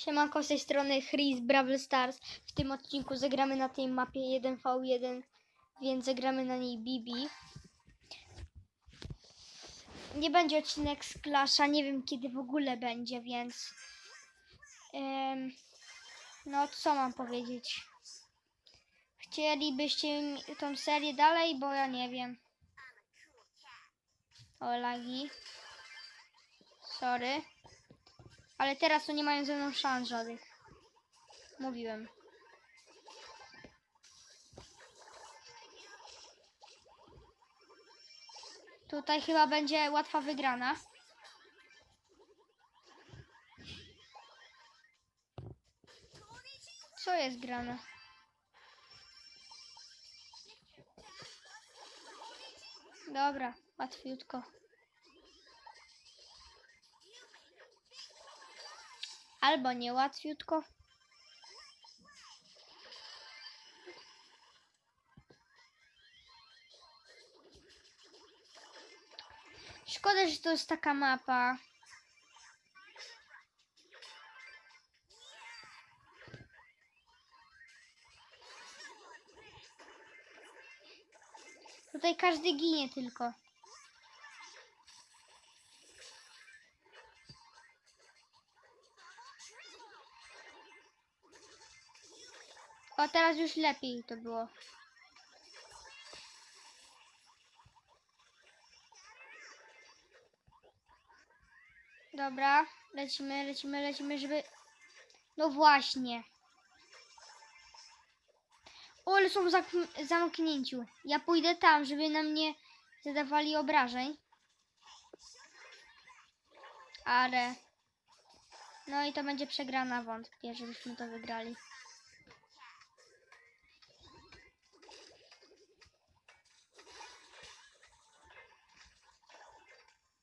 Siemanko z tej strony Chris Brawl Stars. W tym odcinku zagramy na tej mapie 1v1, więc zagramy na niej Bibi. Nie będzie odcinek z Clasha, nie wiem kiedy w ogóle będzie, więc... em, no co mam powiedzieć? Chcielibyście mi tą serię dalej, bo ja nie wiem. O, lagi. Sorry. Ale teraz to nie mają ze mną szans żadnych. Mówiłem. Tutaj chyba będzie łatwa wygrana. Co jest grane? Dobra, łatwiutko. Albo niełatwiutko. Szkoda, że to jest taka mapa. Tutaj każdy ginie tylko. O, teraz już lepiej to było. Dobra, lecimy, lecimy, lecimy, żeby... No właśnie. O, ale są w zamknięciu. Ja pójdę tam, żeby na mnie zadawali obrażeń. Ale... No i to będzie przegrana wątpię, żebyśmy to wygrali.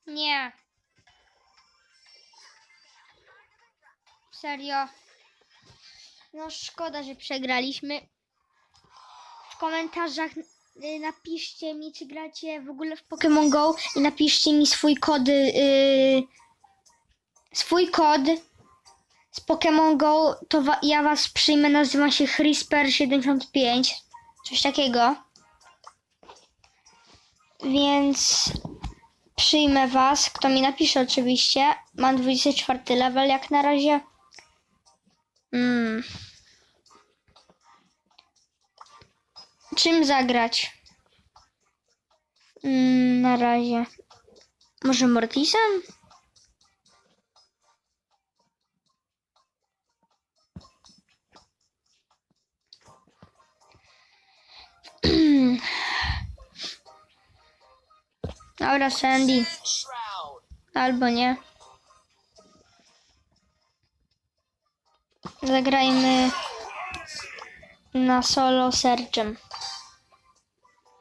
Nie. Serio. No szkoda, że przegraliśmy. W komentarzach y, napiszcie mi, czy gracie w ogóle w Pokémon Go i napiszcie mi swój kod. y, swój kod z Pokémon Go, to wa- ja was przyjmę, nazywa się Crisper75. Coś takiego. Więc przyjmę was, kto mi napisze oczywiście. Mam 24 level jak na razie. Mm. Czym zagrać? Mm, na razie. Może Mortisem? Dobra, Sandy. Albo nie. Zagrajmy na solo Sergem.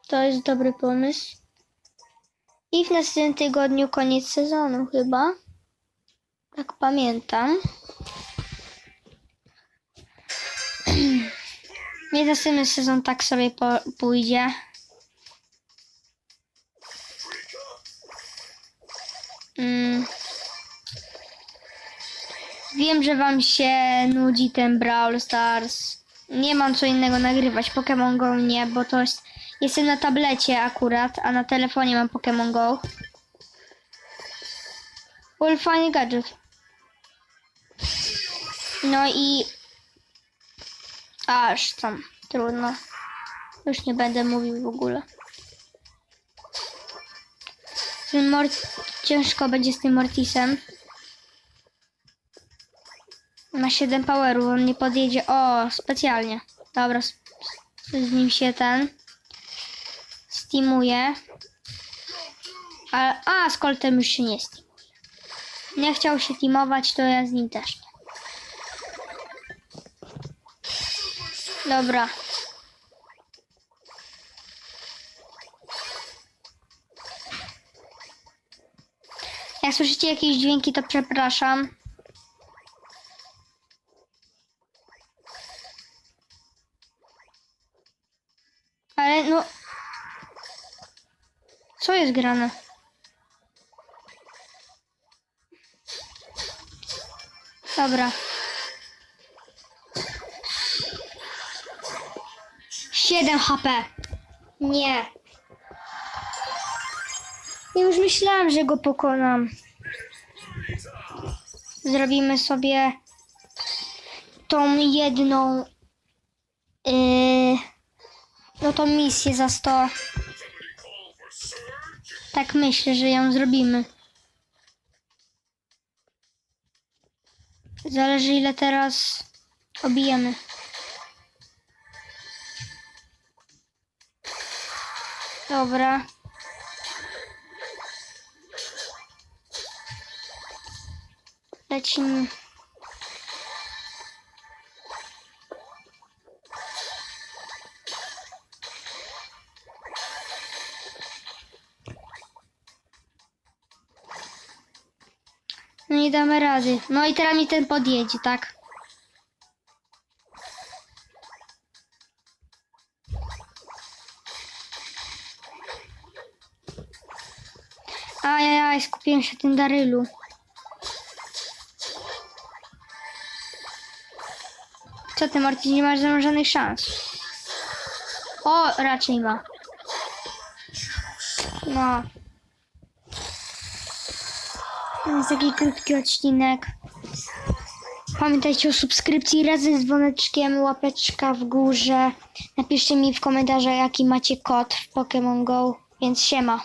To jest dobry pomysł. I w następnym tygodniu koniec sezonu chyba. Tak pamiętam. Więc następny sezon tak sobie pójdzie. Wiem, że wam się nudzi ten Brawl Stars. Nie mam co innego nagrywać. Pokémon Go nie, bo to jest... Jestem na tablecie akurat, a na telefonie mam Pokémon Go. Well, fajny gadżet. No i... Aż tam. Trudno. Już nie będę mówił w ogóle. Ten Mort... Ciężko będzie z tym Mortisem. Ma 7 powerów, on nie podjedzie. O, specjalnie. Dobra, z, z nim się ten steamuje. A, a z Coltem już się nie steamuje. Nie chciał się teamować, to ja z nim też nie. Dobra. Jak słyszycie jakieś dźwięki, to przepraszam. no... Co jest grane? Dobra. Siedem HP. Nie. Ja już myślałam, że go pokonam. Zrobimy sobie tą jedną... Yy no tą misję za 100. Tak myślę, że ją zrobimy. Zależy ile teraz obijemy. Dobra. Lecimy. No nie damy rady. No i teraz mi ten podjedzie, tak? Ajajaj, skupiłem się tym darylu. Co ty, Marcin, nie masz żadnych szans. O, raczej ma. No. To jest taki krótki odcinek. Pamiętajcie o subskrypcji razem z dzwoneczkiem, łapeczka w górze. Napiszcie mi w komentarzach, jaki macie kod w Pokémon Go, więc siema.